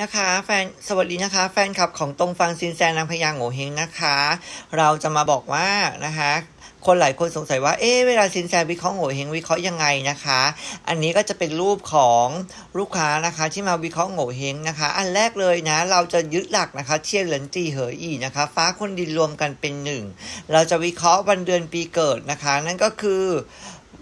นะคะแฟนสวัสดีนะคะ แฟนคลับของตรงฟังซินแซนนางพญาโงเฮงนะคะ เราจะมาบอกว่านะคะคนหลายคนสงสัยว่า เอ๊ะเวลาซินแซวิเคราะห์โงเฮงวิเคราะห์ยังไงนะคะ อันนี้ก็จะเป็นรูปของลูกค้านะคะที่มาวิเคราะห์โงเฮงนะคะ อันแรกเลยนะ เราจะยึดหลักนะคะเทียนเหรินจีเหออีนะคะ ฟ้าคนดินรวมกันเป็นหนึ่ง เราจะวิเคราะห์วันเดือนปีเกิดนะคะ นั่นก็คือ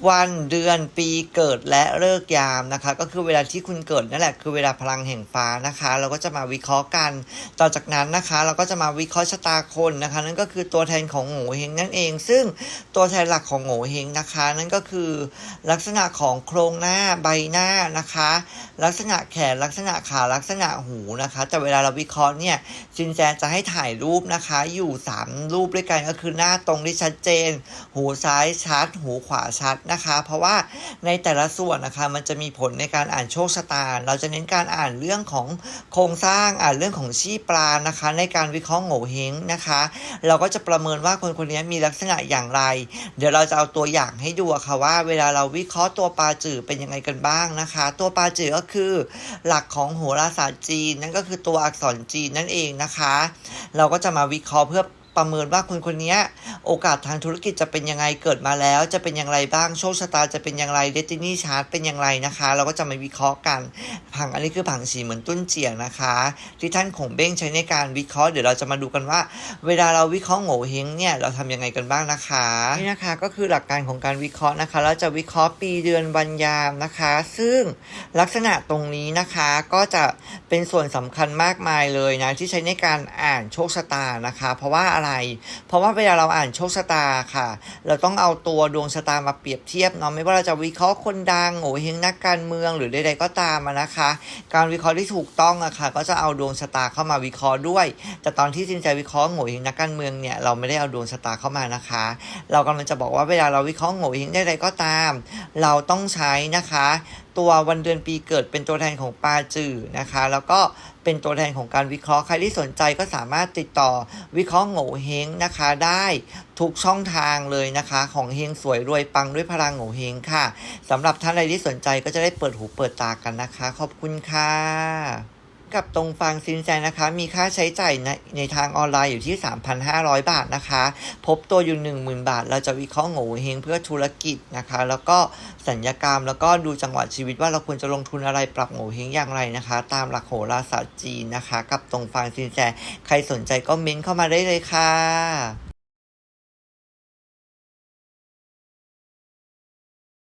วันเดือนปีเกิดและเลิกยามนะคะ ก็คือเวลาที่คุณเกิดนั่นแหละคือเวลาพลังแห่งฟ้านะคะ เราก็จะมาวิเคราะห์กัน ต่อจากนั้นนะคะ เราก็จะมาวิเคราะห์ชะตาคนนะคะ นั่นก็คือตัวแทนของโง่เฮงนั่นเอง ซึ่งตัวแทนหลักของโง่เฮงนะคะ นั่นก็คือลักษณะของโครงหน้าใบหน้านะคะ ลักษณะแขนลักษณะขาลักษณะหูนะคะ แต่เวลาเราวิเคราะห์เนี่ยซินแจจะให้ถ่ายรูปนะคะ อยู่สามรูปด้วยกันก็คือหน้าตรงที่ชัดเจน หูซ้ายชัด หูขวาชัดนะคะ เพราะว่าในแต่ละส่วนนะคะมันจะมีผลในการอ่านโชคชะตา เราจะเน้นการอ่านเรื่องของโครงสร้างอ่านเรื่องของชีพปลานะคะ ในการวิเคราะห์โง่เฮงนะคะ เราก็จะประเมินว่าคนคนนี้มีลักษณะอย่างไร เดี๋ยวเราจะเอาตัวอย่างให้ดูะค่ะว่า เวลาเราวิเคราะห์ตัวปลาจืดเป็นยังไงกันบ้างนะคะ ตัวปลาจืดก็คือ หลักของโหราศาสตร์จีนนั่นก็คือตัวอักษรจีนนั่นเองนะคะ เราก็จะมาวิเคราะห์เพื่อ ประเมินว่าคนคนนี้โอกาสทางธุรกิจจะเป็นยังไงเกิดมาแล้ว จะเป็นอย่างไรบ้างโชคชะตาจะเป็นอย่างไรเดตินี่ชาร์ตเป็นอย่างไรนะคะ เราก็จะมาวิเคราะห์กัน ผังอันนี้คือผังสีเหมือนตุ้นเจียงนะคะ ที่ท่านขงเบ้งใช้ในการวิเคราะห์เดี๋ยวเราจะมาดูกันว่า เวลาเราวิเคราะห์โง่เฮงเนี่ยเราทำยังไงกันบ้างนะคะนี่นะคะก็คือหลักการของการวิเคราะห์นะคะ เราจะวิเคราะห์ปีเดือนวันยามนะคะ ซึ่งลักษณะตรงนี้นะคะก็จะเป็นส่วนสำคัญมากมายเลยนะที่ใช้ในการอ่านโชคชะตานะคะ เพราะว่าอะไร เพราะว่าเวลาเราอ่านโชคชะตาค่ะ เราต้องเอาตัวดวงชะตามาเปรียบเทียบเนาะไม่ว่าเราจะวิเคราะห์คนดังโง่เฮงนักการเมืองหรือใดๆก็ตามนะคะ การวิเคราะห์ที่ถูกต้องอะค่ะ ก็จะเอาดวงชะตาเข้ามาวิเคราะห์ด้วย แต่ตอนที่จินใจวิเคราะห์โง่เฮงนักการเมืองเนี่ยเราไม่ได้เอาดวงชะตาเข้ามานะคะ เรากำลังจะบอกว่าเวลาเราวิเคราะห์โง่เฮงใดๆก็ตาม เราต้องใช้นะคะตัววันเดือนปีเกิดเป็นตัวแทนของปลาจือนะคะ แล้วก็เป็นตัวแทนของการวิเคราะห์ใครที่สนใจก็สามารถติดต่อวิเคราะห์โง่เฮงนะคะ ได้ทุกช่องทางเลยนะคะ ของเฮงสวยรวยปังด้วยพลังโง่เฮงค่ะสำหรับท่านใดที่สนใจก็จะได้เปิดหูเปิดตากันนะคะ ขอบคุณค่ะ กับตรงฟังซินแซนะคะ มีค่าใช้จ่ายในในทางออนไลน์อยู่ที่ 3,500 บาทนะคะ พบตัวอยู่ 10,000 บาท เราจะวิเคราะห์โง่เฮงเพื่อธุรกิจนะคะ แล้วก็สัญญกรรมแล้วก็ดูจังหวะชีวิตว่าเราควรจะลงทุนอะไรปรับโง่เฮงอย่างไรนะคะ ตามหลักโหราศาสตร์จีนนะคะ กับตรงฟังซินแซใครสนใจก็เม้นเข้ามาได้เลยค่ะ